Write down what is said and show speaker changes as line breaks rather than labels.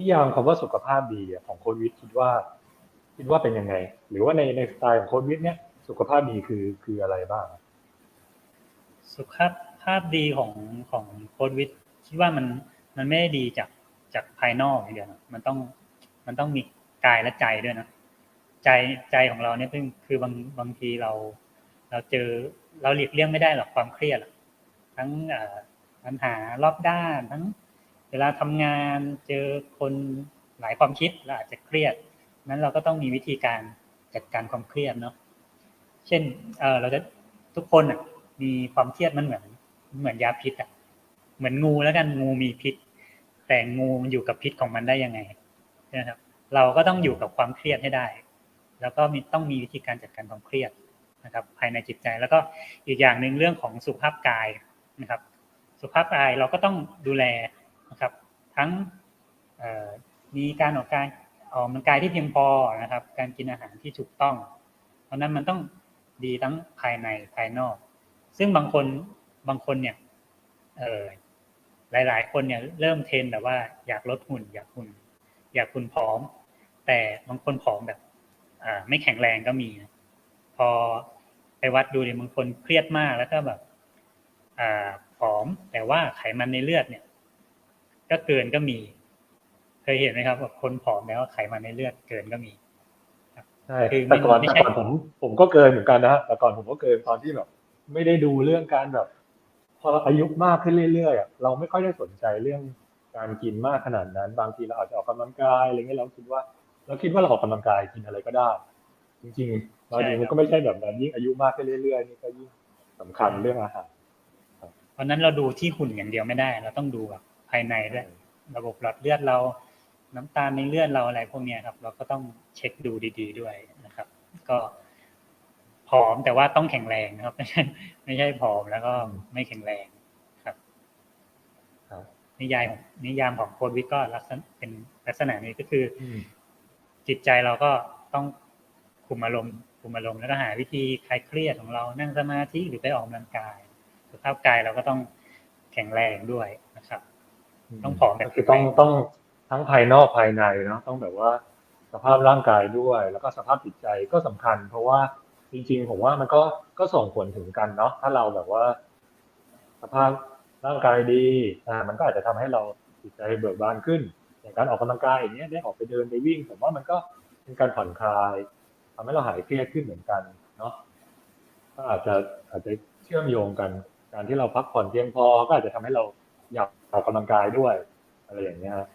นิยามคำว่าสุขภาพดีของโค้ดวิทคิดว่า คิดว่าเป็นยังไง หรือว่าในในสไตล์ของโค้ดวิทเนี่ยสุขภาพดีคือคืออะไรบ้าง
สุขภาพดีของของโค้ดวิทคิดว่ามันมันไม่ได้ดีจากจากภายนอกอย่างเดียวนะมันต้องมันต้องมีกายและใจด้วยนะใจใจของเราเนี่ยคือคือบางบางทีเรา เราเจอเราหลีกเลี่ยงไม่ได้หรอกความเครียดทั้งอ่อปัญหารอบด้านทั้ง เวลาทำงานเจอคนหลายความคิดเราอาจจะเครียด นั้นเราก็ต้องมีวิธีการจัดการความเครียดเนาะเช่นเออเราจะทุกคนอะมีความเครียดมันเหมือนเหมือนยาพิษอะเหมือนงูแล้วกันงูมีพิษ แต่งูมันอยู่กับพิษของมันได้ยังไงนะครับเราก็ต้องอยู่กับความเครียดให้ได้ แล้วก็มีต้องมีวิธีการจัดการความเครียดนะครับ ภายในจิตใจแล้วก็อีกอย่างหนึ่งเรื่องของสุขภาพกายนะครับ สุขภาพกายเราก็ต้องดูแล ทั้งมีการออกกายออกกำลังกายที่เพียงพอนะครับ การกินอาหารที่ถูกต้อง เพราะนั้นมันต้องดีทั้งภายในภายนอก ซึ่งบางคนบางคนเนี่ยเออหลาย ๆ คนเนี่ยเริ่มเทรนแบบว่าอยากลดหุ่น อยากหุ่น อยากหุ่นผอม แต่บางคนผอมแบบไม่แข็งแรงก็มี พอไปวัดดูเนี่ยบางคนเครียดมากแล้วก็แบบผอมแต่ว่าไขมันในเลือดเนี่ย ก็เกินก็มี เคยเห็นไหมครับแบบคนผอมแล้วไขมันในเลือดเกินก็มี
ใช่
คือไม่
แต่ก่อน
ไม่
แต่
ใช่
ก่อนผม ผมก็เกินเหมือนกันนะฮะแต่ก่อนผมก็เกินตอนที่แบบ ไม่ได้ดูเรื่องการแบบ พออายุมากขึ้นเรื่อยๆอะเราไม่ค่อยได้สนใจเรื่องการกินมากขนาดนั้น บางทีเราอาจจะออกกำลังกายอะไรเงี้ยเราคิดว่าเราคิดว่าเราออกกำลังกายกินอะไรก็ได้ จริงๆบางทีมันก็ไม่ใช่แบบนั้นยิ่งอายุมากขึ้นเรื่อยๆนี่ก็ยิ่งสำคัญเรื่องอาหาร
เพราะฉะนั้นเราดูที่หุ่นอย่างเดียวไม่ได้ เราต้องดูแบบ ภายในด้วยระบบหลอดเลือดเรา น้ำตาลในเลือดเราอะไรพวกเนี้ยครับ เราก็ต้องเช็คดูดี ๆ ด้วยนะครับ ก็ผอมแต่ว่าต้องแข็งแรงนะครับ ไม่ใช่ไม่ใช่ผอมแล้วก็ไม่แข็งแรงครับ
ครับ
นิยายของนิยามของโค้ดวิทย์ก็ลักษณะเป็นลักษณะนี้ก็คือ
อืม
จิตใจเราก็ต้องคุมอารมณ์คุมอารมณ์แล้วก็หาวิธีคลายเครียดของเรานั่งสมาธิหรือไปออกกำลังกายสุขภาพกายเราก็ต้องแข็งแรงด้วยนะครับ ต้องผอมแบบ
ก็คือต้องต้องทั้งภายนอกภายในเนาะต้องแบบว่าสภาพร่างกายด้วย แล้วก็สภาพจิตใจก็สำคัญ เพราะว่าจริง ๆ ผมว่ามันก็ก็ส่งผลถึงกันเนาะถ้าเราแบบว่า สภาพร่างกายดีอ่ามันก็อาจจะทำให้เราจิตใจเบิกบานขึ้น อย่างการออกกำลังกายอย่างเงี้ยได้ออกไปเดินไปวิ่ง ผมว่ามันก็เป็นการผ่อนคลายทำให้เราหายเครียดขึ้นเหมือนกันเนาะก็อาจจะอาจจะเชื่อมโยงกัน การที่เราพักผ่อนเพียงพอก็อาจจะทำให้เรา อยากออกกำลังกายด้วย อะไรอย่างเงี้ยครับ